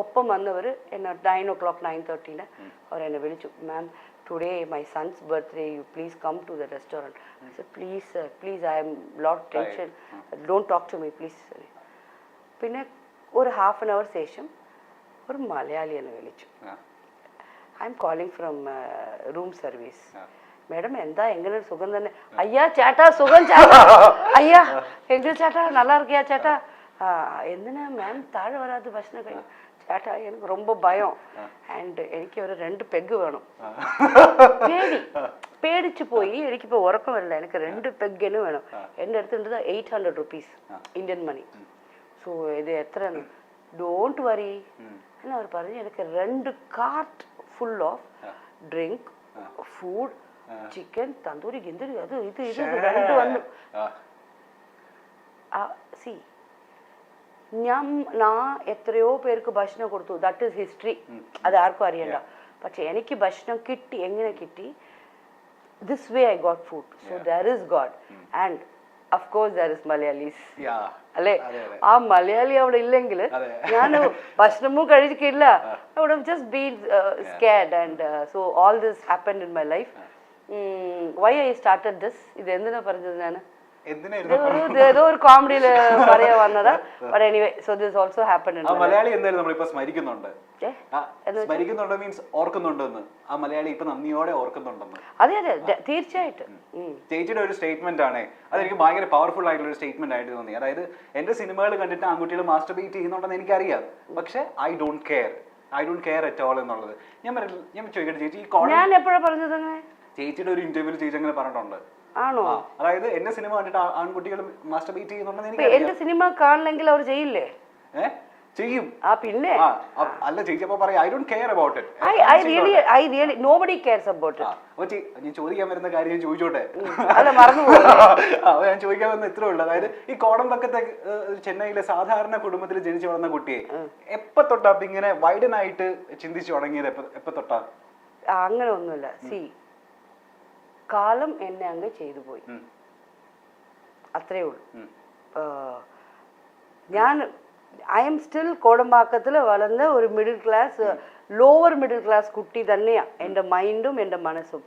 ഒപ്പം വന്നവർ എന്നെ നയൻ ഓ ക്ലോക്ക് നയൻ തേർട്ടീന് അവർ എന്നെ വിളിച്ചു. Ma'am today my son's birthday you please come to the restaurant please please I am lot tension don't talk to me please പിന്നെ ഒരു ഹാഫ് ആൻ അവർ ശേഷം ഒരു മലയാളി എന്നെ വിളിച്ചു. I am calling from room service madam എന്താ? എങ്ങനെ സുഖം തന്നെ? അയ്യാ ചേട്ടാ സുഖം ചേട്ടാ. അയ്യാ എങ്കിൽ ചേട്ടാ നല്ലാ ചേട്ടാ. എന്തിനാ മാം താഴെ വരാതെ ഭക്ഷണം കഴിയും ചേട്ടാ എനിക്ക് ரொம்ப ഭയം ആൻഡ് എനിക്ക് ഒരു രണ്ട് പെഗ് വേണം പേടി പേടിച്ചു പോയി എനിക്കിപ്പോൾ ഉറക്കം വരില്ല എനിക്ക് രണ്ട് പെഗ്ഗിന് വേണം എൻ്റെ അടുത്തുണ്ട് eight hundred rupees Indian money so ഇത് എത്ര ഡോണ്ട് വറി എന്ന് അവർ പറഞ്ഞു എനിക്ക് രണ്ട് cart full of drink food chicken tandoori ഗിന്തൂരി അത് ഇത് ഇത് രണ്ട് വന്നു ആ, സി ഞാൻ നാ എത്രയോ പേർക്ക് ഭക്ഷണം കൊടുത്തു ദാറ്റ് ഇസ് ഹിസ്റ്ററി അത് ആർക്കും അറിയണ്ട പക്ഷെ എനിക്ക് ഭക്ഷണം കിട്ടി എങ്ങനെ കിട്ടി this way I got food so there is god and of course there is Malayalis yeah. അല്ലേ? അതെ, അതെ. ആ മലയാളി അവിടെ ഇല്ലെങ്കിൽ അതെ. ഞാൻ ഭക്ഷണവും കഴിക്കില്ല I would have just been scared and so all this happen in my life why I started this ഇത് എന്തിനാ പറഞ്ഞത് ഞാൻ ഏതോ ഒരു കോമഡിയിൽ പറയാൻ വന്നതാ. Anyway so this also happen Malayali എന്തായാലും നമ്മളിപ്പോ സ്മരിക്കുന്നുണ്ട്. സ്മരിക്കുന്നുണ്ടോ സ്മരിക്കുന്നുണ്ട് മീൻസ് ഓർക്കുന്നുണ്ടെന്ന്. ആ മലയാളി ഇപ്പൊ നന്ദിയോടെ ഓർക്കുന്നുണ്ടെന്ന്. അതെ അതെ തീർച്ചയായിട്ടും. ചേച്ചിയുടെ ഒരു സ്റ്റേറ്റ്മെന്റ് ആണ്. അതെനിക്ക് ഭയങ്കര പവർഫുൾ ആയിട്ടുള്ള ഒരു സ്റ്റേറ്റ്മെന്റ് ആയിട്ട് തോന്നി. അതായത് എന്റെ സിനിമകൾ കണ്ടിട്ട് ആൺകുട്ടികൾ മാസ്റ്റർ ബീറ്റ് ചെയ്യുന്നുണ്ടെന്ന് എനിക്കറിയാം. പക്ഷെ I don't care I don't care at all എന്നുള്ളത്. ഞാൻ പറയ- ഞാൻ ചോദിക്കട്ടെ ചേച്ചി ഞാൻ എപ്പോഴാ പറഞ്ഞത് ചേച്ചിയുടെ ഒരു ഇന്റർവ്യൂവിൽ ചേച്ചി അങ്ങനെ പറഞ്ഞിട്ടുണ്ട്. ആണോ? അതായത് എന്റെ സിനിമ കണ്ടിട്ട് ആൺകുട്ടികൾ മാസ്റ്റർ ബീറ്റ് ചെയ്യുന്നുണ്ടെന്ന് എന്റെ സിനിമ കാണില്ലെങ്കിൽ അവർ ചെയ്യില്ലേ? ചെയ്യും. ആ പിന്നെ? അല്ല ചേച്ചി അപ്പൊ പറയാം I don't care about I I really I really nobody cares about it അപ്പൊ ഞാൻ ചോദിക്കാൻ വരുന്ന കാര്യം ഞാൻ ചോദിച്ചോട്ടെ? അല്ല മറന്നുപോയി ആ, അപ്പൊ ഞാൻ ചോദിക്കാൻ വന്ന ഇത്രേ ഉള്ളൂ. അതായത് ഈ കോടമ്പക്കത്തെ ചെന്നൈയിലെ സാധാരണ കുടുംബത്തിൽ ജനിച്ചു വളർന്ന കുട്ടിയെ എപ്പ തൊട്ടാ ഇങ്ങനെ വൈഡൻ ആയിട്ട് ചിന്തിച്ചു തുടങ്ങിയത് എപ്പ തൊട്ടാ? അങ്ങനെ ഒന്നുമില്ല. സി കാലം എന്നെ അങ്ങ് ചെയ്തു പോയി ഉം. അത്രേ ഉള്ളൂ ഉം. ആ, ഞാൻ ഐ എം സ്റ്റിൽ കോടമ്പാക്കത്തിൽ വളർന്ന ഒരു middle class lower middle class കുട്ടി തന്നെയാണ് എന്റെ മൈൻഡും എന്റെ മനസ്സും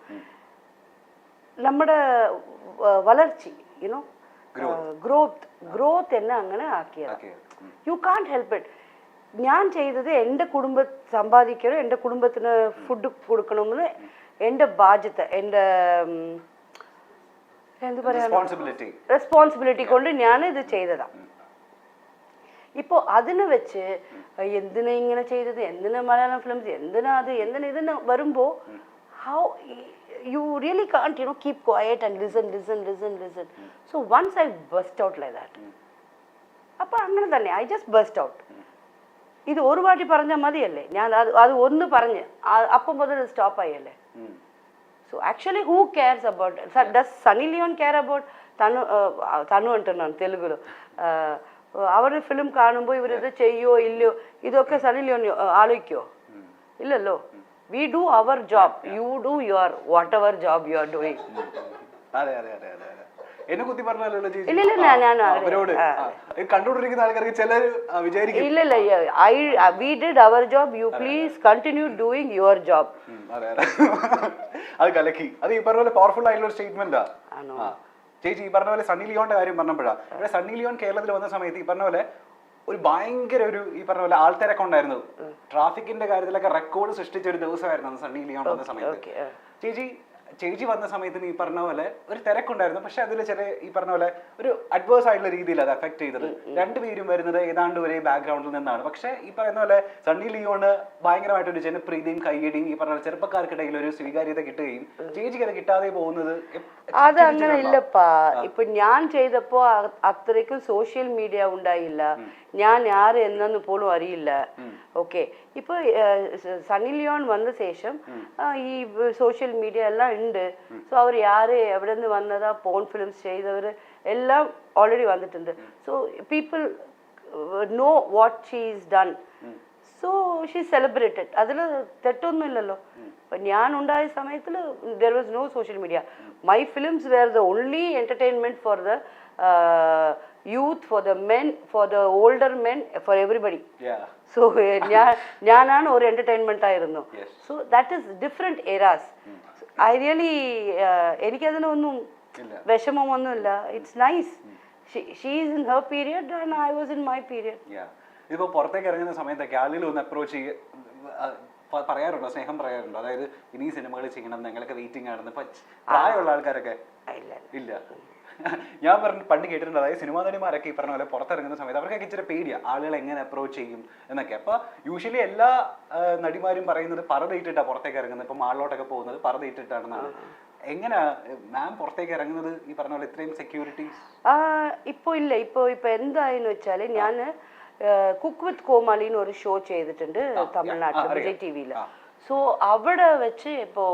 നമ്മുടെ വ- വളർച്ച യുനോ ഗ്രോത്ത് ഗ്രോത്ത് എന്നെ അങ്ങനെ ആക്കിയത് okay you can't help it ഞാൻ ചെയ്തത് എന്റെ കുടുംബ സമ്പാദിക്കണം എന്റെ കുടുംബത്തിന് ഫുഡ് കൊടുക്കണമെന്ന് എന്റെ ബാധ്യത എന്റെ ഉം, എന്ത് പറയാ റെസ്പോൺസിബിലിറ്റി റെസ്പോൺസിബിലിറ്റി കൊണ്ട് ഞാൻ ഇത് ചെയ്തതാ. ഇപ്പോൾ അതിന് വെച്ച് എന്തിനാ ഇങ്ങനെ ചെയ്തത്? എന്തിനാ മലയാളം ഫിലിംസ് എന്തിനാ അത്? എന്തിനാ ഇതിന് വരുമ്പോൾ how you really can't you know keep quiet and listen listen listen listen so once I burst out like that അപ്പോൾ അങ്ങനെ തന്നെ ഐ ജസ്റ്റ് ബസ്റ്റ് ഔട്ട് ഇത് ഒരു വാട്ടി പറഞ്ഞാൽ മതിയല്ലേ ഞാൻ അത് അത് ഒന്ന് പറഞ്ഞ് ആ- അപ്പം മുതൽ stop ആയല്ലേ so actually who cares about does Sunny Leone care about తను ఆ, తను అంటున్నాను తెలుగులో അവർ ഫിലിം കാണുമ്പോൾ ഇവരിത് ചെയ്യോ ഇല്ലയോ ഇതൊക്കെ സണി ലിയോൺ ആലോചിക്കോ ഇല്ലല്ലോ we do our job you do your whatever job you are doing അതെ അതെ അതെ അതെ അതെ എന്നെ കുത്തി പറഞ്ഞല്ലോ ചേച്ചി? ഇല്ല, ഇല്ല, ഞാൻ- അവരോട്. കണ്ടുകൊണ്ടിരിക്കുന്ന ആൾക്കാർക്ക് ചിലർ വിചാരിക്കും. ഇല്ല ഇല്ല I we did our job you please continue doing your job. അതെ കലക്കി. അത് ഈ പറഞ്ഞ പോലെ പവർഫുൾ ആയിട്ടുള്ള ഒരു സ്റ്റേറ്റ്മെന്റാ ചേച്ചി ഈ പറഞ്ഞ പോലെ സണ്ണി ലിയോന്റെ കാര്യം പറഞ്ഞപ്പോഴാണ് ഇവിടെ സണ്ണി ലിയോൺ കേരളത്തിൽ വന്ന സമയത്ത് ഈ പറഞ്ഞ പോലെ ഒരു ഭയങ്കര ഒരു ഈ പറഞ്ഞ പോലെ ആൾത്തിരക്കുണ്ടായിരുന്നു ട്രാഫിക്കിന്റെ കാര്യത്തിലൊക്കെ റെക്കോർഡ് സൃഷ്ടിച്ച ഒരു ദിവസമായിരുന്നു സണ്ണി ലിയോൺ വന്ന സമയത്ത്. ചേച്ചി ചേച്ചി വന്ന സമയത്ത് ഈ പറഞ്ഞ പോലെ ഒരു തിരക്കുണ്ടായിരുന്നു. പക്ഷെ അതിൽ ചില ഈ പറഞ്ഞ പോലെ ഒരു അഡ്വേഴ്സ് ആയിട്ടുള്ള രീതിയിൽ അത് അഫക്ട് ചെയ്തത്. രണ്ടുപേരും വരുന്നത് ഏതാണ്ട് ഒരേ ബാക്ക്ഗ്രൗണ്ടിൽ നിന്നാണ്. പക്ഷെ ഈ പറയുന്ന പോലെ സണ്ണി ലിയോണ് ഭയങ്കരമായിട്ടൊരു ജനപ്രീതിയും കയ്യടിയും ഈ പറഞ്ഞ ചെറുപ്പക്കാർക്കിടയിൽ ഒരു സ്വീകാര്യത കിട്ടുകയും ചേച്ചിക്ക് അത് കിട്ടാതെ പോകുന്നത് അത് അങ്ങനെ ഇല്ലപ്പാ ഇപ്പൊ ഞാൻ ചെയ്തപ്പോ അത്രയ്ക്കും സോഷ്യൽ മീഡിയ ഉണ്ടായില്ല. ഞാൻ ആര് എന്നു പോലും അറിയില്ല. ഓക്കെ ഇപ്പൊ ഏഹ്, സ- സണ്ണി ലിയോൺ വന്ന ശേഷം ഈ സോഷ്യൽ മീഡിയ എല്ലാം ഉണ്ട്. സോ അവർ യാര് എവിടെ നിന്ന് വന്നതാ പോൺ ഫിലിംസ് ചെയ്തവർ എല്ലാം ഓൾറെഡി വന്നിട്ടുണ്ട്. So people know what she is done so she celebrated അതിൽ തെറ്റൊന്നുമില്ലല്ലോ ഇപ്പം ഞാൻ ഉണ്ടായ സമയത്തിൽ there was no social media my films were the only entertainment for the youth for the men for the older men for everybody. So ഞാൻ ഞാനാണ് ഒരു entertainment ആയിരുന്നു. So that is different eras I really എനിക്കതിനൊന്നും. വിഷമമൊന്നുമില്ല. It's nice she is in her period and I was in my period Yeah. ഇതിപ്പോ പുറത്തേക്ക് ഇറങ്ങുന്ന സമയത്തൊക്കെ ആളുകൾ ഒന്ന് അപ്രോച്ച് ചെയ്യുക പറയാറുണ്ടോ? സ്നേഹം പറയാറുണ്ടോ? അതായത് ഇനി സിനിമകൾ ചെയ്യണം ഞങ്ങളൊക്കെ വെയിറ്റിംഗ് ആണെന്ന് പ്രായമുള്ള ആൾക്കാരൊക്കെ ഇല്ല ഞാൻ പറഞ്ഞു പണ്ട് കേട്ടിട്ടുണ്ട് അതായത് സിനിമാ നടിമാരൊക്കെ ഈ പറഞ്ഞ പോലെ പുറത്തിറങ്ങുന്ന സമയത്ത് അവർക്കൊക്കെ ഇച്ചിരി പേടിയാ. ആളുകൾ എങ്ങനെ അപ്രോച്ച് ചെയ്യും എന്നൊക്കെ. അപ്പൊ യൂഷ്വലി എല്ലാ നടിമാരും പറയുന്നത് പറതയിട്ടിട്ടാ പുറത്തേക്ക് ഇറങ്ങുന്നത്. ഇപ്പൊ മാളിലോട്ടൊക്കെ പോകുന്നത് പറതയിട്ടിട്ടാണെന്നാണ് എങ്ങനെയാ മാം പുറത്തേക്ക് ഇറങ്ങുന്നത് ഈ പറഞ്ഞ പോലെ ഇത്രയും സെക്യൂരിറ്റി ഇപ്പോ ഇപ്പൊ ഇല്ല. ഇപ്പൊ ഇപ്പൊ എന്തായെന്ന് വെച്ചാൽ ഞാൻ കുക്ക് വിത്ത് കോമാളിന്ന് ഒരു ഷോ ചെയ്തിട്ടുണ്ട് തമിഴ്നാട്ടിൽ അറിയാം. വിജയ് ടി വിയിൽ ആ. സോ അവിടെ വെച്ച് ഇപ്പോ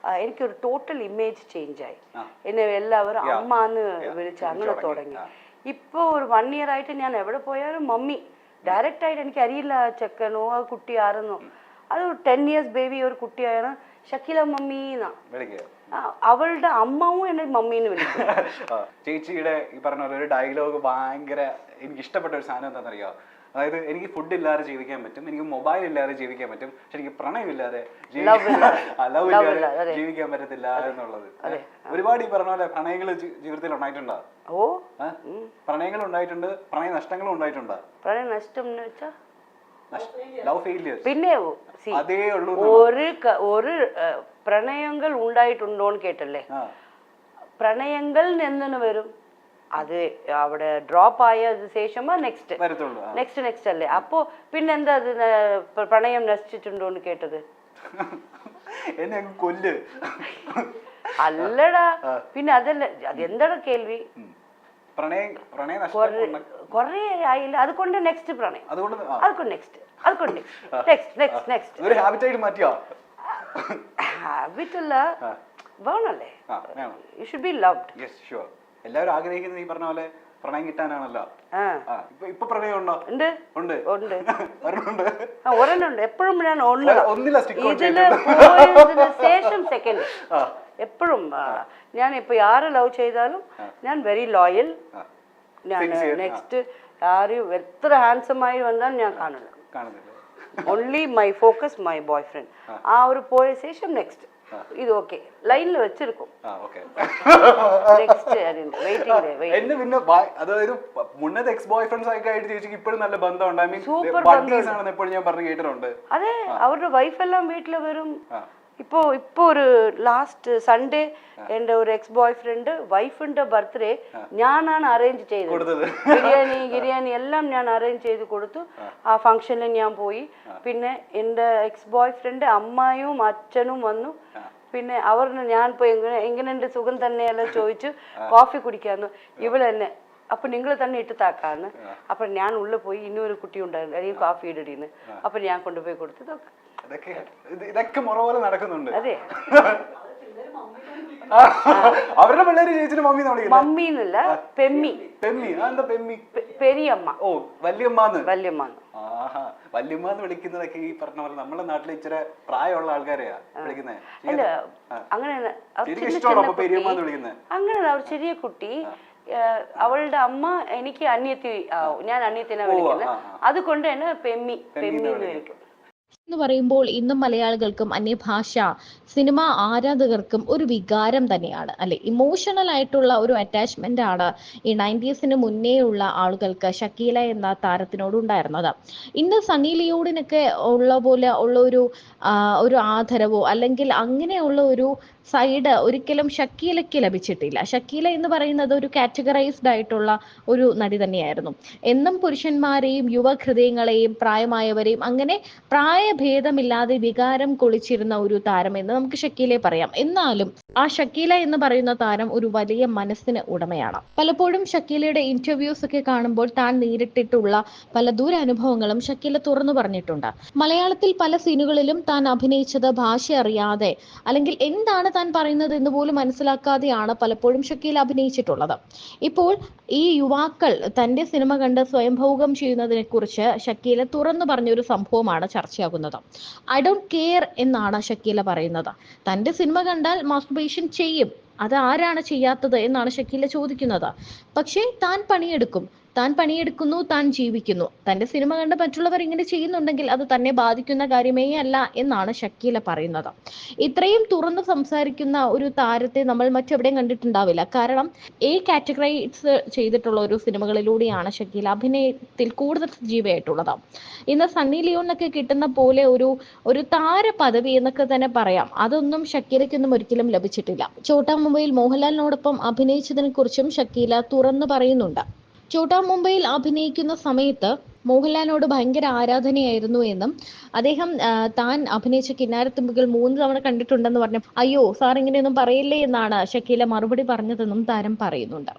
ആ, എനിക്കൊരു ടോട്ടൽ ഇമേജ് ചേഞ്ച് ആയി ആ. എന്നെ എല്ലാവരും Yeah. അമ്മാന്ന് Yeah. വിളിച്ച് വിളിച്ച് അങ്ങനെ തുടങ്ങി. തുടങ്ങി ആ. ഇപ്പൊ ഒരു വൺ ഇയർ ആയിട്ട് ഞാൻ എവിടെ പോയാലും മമ്മി ഡയറക്റ്റ് ആയിട്ട് എനിക്ക് അറിയില്ല ആ ചെക്കനോ ആ കുട്ടി ആരെന്നോ അത് ടെൻ ഇയേഴ്സ് ബേബി ഒരു കുട്ടിയാണ് ഷക്കീല മമ്മി അവളുടെ അമ്മാവും എന്നെ മമ്മീന്ന് വിളിക്കും. ചേച്ചിയുടെ ഈ പറഞ്ഞ പോലെ ഒരു ഡയലോഗ് ഭയങ്കര എനിക്ക് ഇഷ്ടപ്പെട്ട ഒരു സാധനം എന്താണെന്നറിയോ? അതായത് എനിക്ക് ഫുഡ് ഇല്ലാതെ ജീവിക്കാൻ പറ്റും എനിക്ക് മൊബൈൽ ഇല്ലാതെ ജീവിക്കാൻ പറ്റും പക്ഷെ എനിക്ക് പ്രണയം ഇല്ലാതെ ജീവി- Love ഇല്ലാതെ. ആ, love Love ഇല്ലാതെ ഇല്ലാതെ, അതെ. ജീവിക്കാൻ പറ്റത്തില്ല എന്നുള്ളത്. ഒരുപാട് ഈ പറഞ്ഞ പോലെ പ്രണയങ്ങൾ ജീവിതത്തിൽ ഉണ്ടായിട്ടുണ്ടോ? ഓ പ്രണയങ്ങൾ ഉണ്ടായിട്ടുണ്ട് പ്രണയ നഷ്ടങ്ങളും ഉണ്ടായിട്ടുണ്ടോ? പ്രണയ നഷ്ടം എന്ന് വെച്ചാ ലവ് ഫെയിലിയേഴ്സ് പിന്നെ see, അതേ ഉള്ളൂ ഒരു ഒരു പ്രണയങ്ങൾ ഉണ്ടായിട്ടുണ്ടോന്ന് കേട്ടല്ലേ? പ്രണയങ്ങൾ എന്തിനു വരും. അത് അവിടെ ഡ്രോപ്പ് ആയ ശേഷമാ നെക്സ്റ്റ് നെക്സ്റ്റ് നെക്സ്റ്റ് അല്ലേ? അപ്പോ പിന്നെന്താ അത് പ്രണയം നശിച്ചിട്ടുണ്ടോന്ന് കേട്ടത്? എന്നെ അങ്ങ് കൊല്ല്. അല്ലടാ. പിന്നെ അതല്ല അതെന്താടാ കേൾവി? പ്രണയം പ്രണയം കൊറേ ആയില്ല. അതുകൊണ്ട് നെക്സ്റ്റ് പ്രണയം. അതുകൊണ്ട് നെക്സ്റ്റ് അതുകൊണ്ട് നെക്സ്റ്റ് നെക്സ്റ്റ് നെക്സ്റ്റ് ഹാബിറ്റായിട്ട് മാറ്റിയോ? ഹാബിറ്റ് അല്ല വേണല്ലേ you should be loved yes sure എല്ലാവരും ആഗ്രഹിക്കുന്നത് ഈ പറഞ്ഞ പോലെ പ്രണയം കിട്ടാനാണല്ലോ. ഇപ്പൊ പ്രണയം ഉണ്ടോ. ഉണ്ട്. ഉണ്ട്. ഉണ്ട് ഒരെണ്ണുണ്ട് എപ്പോഴും ഞാൻ ഒര- ഇതിൽ. പോയതിന് ശേഷം സെക്കൻഡ് എപ്പോഴും ഞാൻ ഇപ്പൊ ആര് ലവ് ചെയ്താലും ഞാൻ വെരി ലോയൽ ഞാൻ. നെക്സ്റ്റ് ആരും എത്ര ഹാൻസം ആയി വന്നാൽ ഞാൻ കാണില്ല only my focus my boyfriend ആ. ഒരു പോയ ശേഷം നെക്സ്റ്റ് ഇത് ഓക്കെ ലൈനിൽ വെച്ചിരിക്കും. മുന്നത്തെ എക്സ് ബോയ് ഫ്രണ്ട്സ് ഒക്കെ ആയിട്ട് ചേച്ചിക്ക് ഇപ്പോഴും നല്ല ബന്ധമുണ്ട്. ആണെന്ന് എപ്പോഴും ഞാൻ പറഞ്ഞു കേട്ടിട്ടുണ്ട്. അതെ അവരുടെ വൈഫ് എല്ലാം വീട്ടിൽ വരും ഇപ്പോ ഇപ്പോ ഒരു ലാസ്റ്റ് സൺഡേ എന്റെ ഒരു എക്സ് ബോയ് ഫ്രണ്ട് വൈഫിന്റെ ബർത്ത്ഡേ ഞാനാണ് അറേഞ്ച് ചെയ്തത്. ബിരിയാണി ബിരിയാണി എല്ലാം ഞാൻ അറേഞ്ച് ചെയ്ത് കൊടുത്തു. ആ. ഫംഗ്ഷനിൽ ഞാൻ പോയി. പിന്നെ എന്റെ എക്സ് ബോയ് ഫ്രണ്ട് അമ്മായും അച്ഛനും വന്നു. പിന്നെ അവരിന് ഞാൻ പോയി എങ്ങനെ എങ്ങനെയുണ്ട് സുഖം തന്നെയല്ല ചോദിച്ചു. കോഫി കുടിക്കാന്ന്. ഇവൾ തന്നെ അപ്പൊ നിങ്ങൾ തന്നെ ഇട്ട് താക്കാന്ന്. അപ്പൊ ഞാൻ ഉള്ളിൽ പോയി ഇന്നൊരു കുട്ടി ഉണ്ടായിരുന്നു അല്ലെങ്കിൽ കോഫി ഇടീന്ന് അപ്പൊ ഞാൻ കൊണ്ടുപോയി കൊടുത്തു ഇതൊക്കെ ഇതൊക്കെ ഇത് മുറ പോലെ നടക്കുന്നുണ്ട്. അതെ. അവരുടെ പിള്ളേര് ചേച്ചിന് മമ്മി വിളിക്കുന്നത് മമ്മീന്നല്ല പെമ്മി. പെമ്മി. എന്താ പെമ്മി? പെരിയമ്മ. ഓ വല്യമ്മാന്ന്. വല്യമ്മന്ന്. ആഹാ വല്യമ്മാന്ന് വിളിക്കുന്നതൊക്കെ ഈ പറഞ്ഞ പോലെ നമ്മുടെ നാട്ടിൽ ഇച്ചിരി പ്രായമുള്ള ആൾക്കാരെയാ വിളിക്കുന്നത് അങ്ങനെ അങ്ങനെ ചെറിയ കുട്ടി. അവളുടെ അമ്മ എനിക്ക് അന്യത്തി ഞാൻ അന്യത്തിനെ വിളിക്കുന്നത്. അതുകൊണ്ട് തന്നെ പെമ്മി പെമ്മി എന്ന് വിളിക്കും. എന്ന് പറയുമ്പോൾ ഇന്നും മലയാളികൾക്കും അന്യഭാഷ സിനിമ ആരാധകർക്കും ഒരു വികാരം തന്നെയാണ്. അല്ലെ? ഇമോഷണൽ ആയിട്ടുള്ള ഒരു അറ്റാച്ച്മെന്റ് ആണ് ഈ നയന്റീസിന് മുന്നേ ഉള്ള ആളുകൾക്ക് ഷക്കീല എന്ന താരത്തിനോട് ഉണ്ടായിരുന്നത്. ഇന്ന് സണ്ണി ലിയോഡിനൊക്കെ ഉള്ള പോലെ ഉള്ള ഒരു ഒരു ആദരവോ അല്ലെങ്കിൽ അങ്ങനെയുള്ള ഒരു സൈഡ് ഒരിക്കലും ഷക്കീലയ്ക്ക് ലഭിച്ചിട്ടില്ല. ഷക്കീല എന്ന് പറയുന്നത് ഒരു കാറ്റഗറൈസ്ഡ് ആയിട്ടുള്ള ഒരു നടി തന്നെയായിരുന്നു. എന്നും പുരുഷന്മാരെയും യുവഹൃദയങ്ങളെയും പ്രായമായവരെയും അങ്ങനെ പ്രായഭേദമില്ലാതെ വികാരം കൊളിച്ചിരുന്ന ഒരു താരം എന്ന് നമുക്ക് ഷക്കീലയെ പറയാം. എന്നാലും ആ ഷക്കീല എന്ന് പറയുന്ന താരം ഒരു വലിയ മനസ്സിന് ഉടമയാണ്. പലപ്പോഴും ഷക്കീലയുടെ ഇന്റർവ്യൂസ് ഒക്കെ കാണുമ്പോൾ താൻ നേരിട്ടിട്ടുള്ള പല ദുരനുഭവങ്ങളും ഷക്കീല തുറന്നു പറഞ്ഞിട്ടുണ്ട്. മലയാളത്തിൽ പല സീനുകളിലും താൻ അഭിനയിച്ചത് ഭാഷ അറിയാതെ അല്ലെങ്കിൽ എന്താണ് താൻ പറയുന്നത് എന്ന് പോലും മനസ്സിലാക്കാതെയാണ് പലപ്പോഴും ഷക്കീല അഭിനയിച്ചിട്ടുള്ളത്. ഇപ്പോൾ ഈ യുവാക്കൾ തന്റെ സിനിമ കണ്ട് സ്വയംഭോഗം ചെയ്യുന്നതിനെ കുറിച്ച് ഷക്കീല തുറന്നു പറഞ്ഞൊരു സംഭവമാണ് ചർച്ചയാകുന്നത്. ഐ ഡോണ്ട് കെയർ എന്നാണ് ഷക്കീല പറയുന്നത്. തന്റെ സിനിമ കണ്ടാൽ മാസ്റ്റുബേഷൻ ചെയ്യും. അത് ആരാണ് ചെയ്യാത്തത് എന്നാണ് ഷക്കീല ചോദിക്കുന്നത്. പക്ഷേ താൻ പണിയെടുക്കും. താൻ പണിയെടുക്കുന്നു താൻ ജീവിക്കുന്നു. തന്റെ സിനിമ കണ്ട് മറ്റുള്ളവർ ഇങ്ങനെ ചെയ്യുന്നുണ്ടെങ്കിൽ അത് തന്നെ ബാധിക്കുന്ന കാര്യമേ അല്ല എന്നാണ് ഷക്കീല പറയുന്നത്. ഇത്രയും തുറന്ന് സംസാരിക്കുന്ന ഒരു താരത്തെ നമ്മൾ മറ്റെവിടെയും കണ്ടിട്ടുണ്ടാവില്ല. കാരണം എ കാറ്റഗറൈസ് ചെയ്തിട്ടുള്ള ഒരു സിനിമകളിലൂടെയാണ് ഷക്കീല അഭിനയത്തിൽ കൂടുതൽ സജീവമായിട്ടുള്ളത് ഇന്ന് സണ്ണി ലിയോണിനൊക്കെ കിട്ടുന്ന പോലെ ഒരു ഒരു താര പദവി എന്നൊക്കെ തന്നെ പറയാം. അതൊന്നും ഷക്കീലയ്ക്കൊന്നും ഒരിക്കലും ലഭിച്ചിട്ടില്ല. ചോട്ടാ മുംബൈയിൽ മോഹൻലാലിനോടൊപ്പം അഭിനയിച്ചതിനെ കുറിച്ചും ഷക്കീല തുറന്നു പറയുന്നുണ്ട്. ചോട്ടാ മുംബൈയിൽ അഭിനയിക്കുന്ന സമയത്ത് മോഹൻലാലിനോട് ഭയങ്കര ആരാധനയായിരുന്നു എന്നും അദ്ദേഹം താൻ അഭിനയിച്ച കിന്നാരത്തുമ്പുകൾ മൂന്ന് തവണ കണ്ടിട്ടുണ്ടെന്ന് പറഞ്ഞു അയ്യോ സാർ ഇങ്ങനെയൊന്നും പറയില്ലേ എന്നാണ് ഷക്കീല മറുപടി പറഞ്ഞതെന്നും താരം പറയുന്നുണ്ട്.